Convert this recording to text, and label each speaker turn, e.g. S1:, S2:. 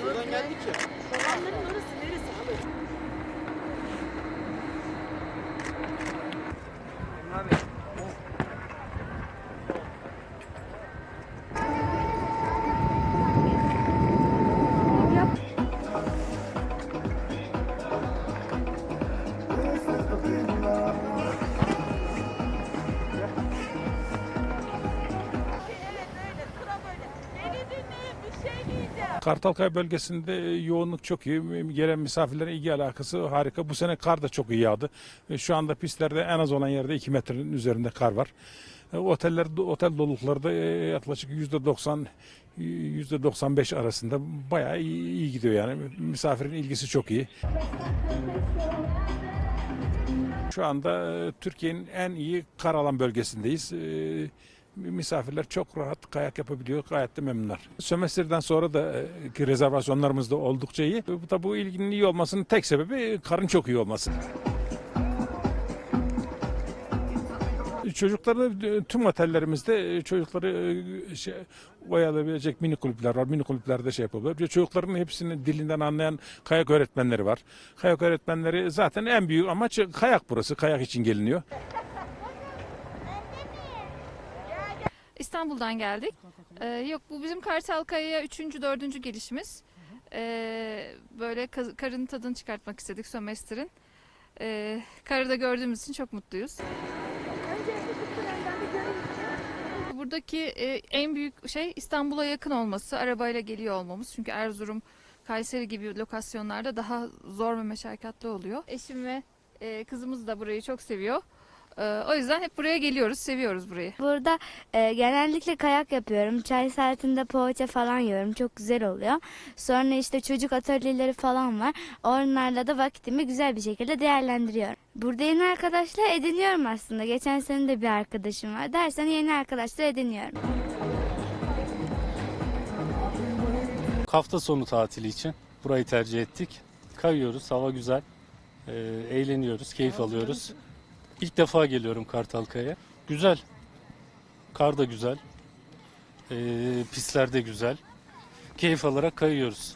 S1: Şuradan geldik ya. Olanların orası neresi? Kartalkaya bölgesinde e, yoğunluk çok iyi. Gelen misafirlerin ilgi alakası harika. Bu sene kar da çok iyi yağdı. E, Şu anda pistlerde en az olan yerde 2 metrenin üzerinde kar var. E, Oteller, otel dolulukları yaklaşık %90 %95 arasında bayağı iyi, iyi gidiyor yani. Misafirin ilgisi çok iyi. Şu anda Türkiye'nin en iyi kar alan bölgesindeyiz. Misafirler çok rahat kayak yapabiliyor. Gayet de memnunlar. Sömestrden sonra da e, ki rezervasyonlarımız da oldukça iyi. Bu da bu ilginin iyi olmasının tek sebebi karın çok iyi olması. Çocukları e, tüm otellerimizde e, çocukları şey, oyalayabilecek mini kulüpler var. Mini kulüplerde şey yapıyorlar. Çocukların hepsinin dilinden anlayan kayak öğretmenleri var. Kayak öğretmenleri zaten en büyük amaç kayak burası. Kayak için geliniyor.
S2: İstanbul'dan geldik. Ee, yok bu bizim Kartalkaya'ya üçüncü, dördüncü gelişimiz. Ee, böyle karın tadını çıkartmak istedik sömestrin. Ee, karı da gördüğümüz için çok mutluyuz. Buradaki e, en büyük şey İstanbul'a yakın olması, arabayla geliyor olmamız. Çünkü Erzurum, Kayseri gibi lokasyonlarda daha zor ve meşakkatli oluyor. Eşim ve e, kızımız da burayı çok seviyor. Ee, o yüzden hep buraya geliyoruz, seviyoruz burayı.
S3: Burada e, genellikle kayak yapıyorum. Çay saatinde poğaça falan yiyorum. Çok güzel oluyor. Sonra işte çocuk atölyeleri falan var. Onlarla da vakitimi güzel bir şekilde değerlendiriyorum. Burada yeni arkadaşlar ediniyorum aslında. Geçen sene de bir arkadaşım var. Dersen yeni arkadaşlar ediniyorum.
S4: Hafta sonu tatili için burayı tercih ettik. Kayıyoruz, hava güzel. Ee, eğleniyoruz, keyif alıyoruz. İlk defa geliyorum Kartalkaya. Güzel. Kar da güzel. Ee, pisler de güzel. Keyif alarak kayıyoruz.